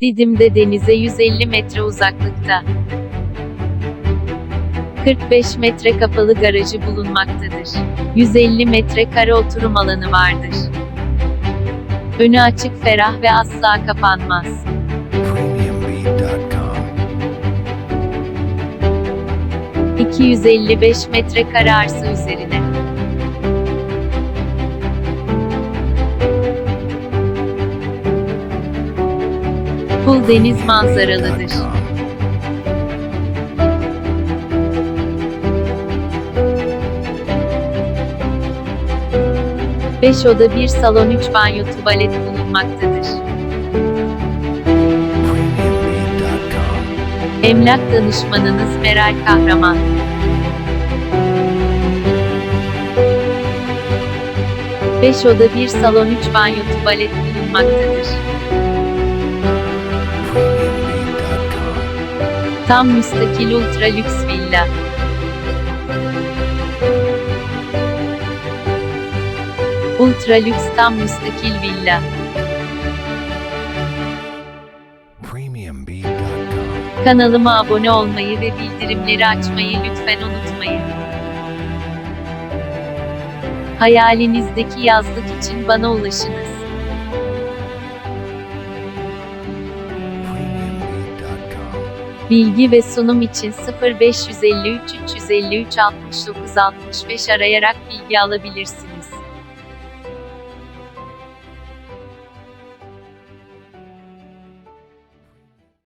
Didim'de denize 150 metre uzaklıkta. 45 metre kapalı garajı bulunmaktadır. 150 metre kare oturum alanı vardır. Önü açık ferah ve asla kapanmaz. Premiumbeat.com. 255 metrekare arsa üzerine. Full deniz manzaralıdır. Beş oda bir salon 3 banyo tuvalet bulunmaktadır. Emlak danışmanınız Meral Kahraman. Beş oda bir salon 3 banyo tuvalet bulunmaktadır. Tam müstakil ultra lüks villa. Ultra lüks tam müstakil villa. Kanalıma abone olmayı ve bildirimleri açmayı lütfen unutmayın. Hayalinizdeki yazlık için bana ulaşınız. Bilgi ve sunum için 0553 353 69 65 arayarak bilgi alabilirsiniz.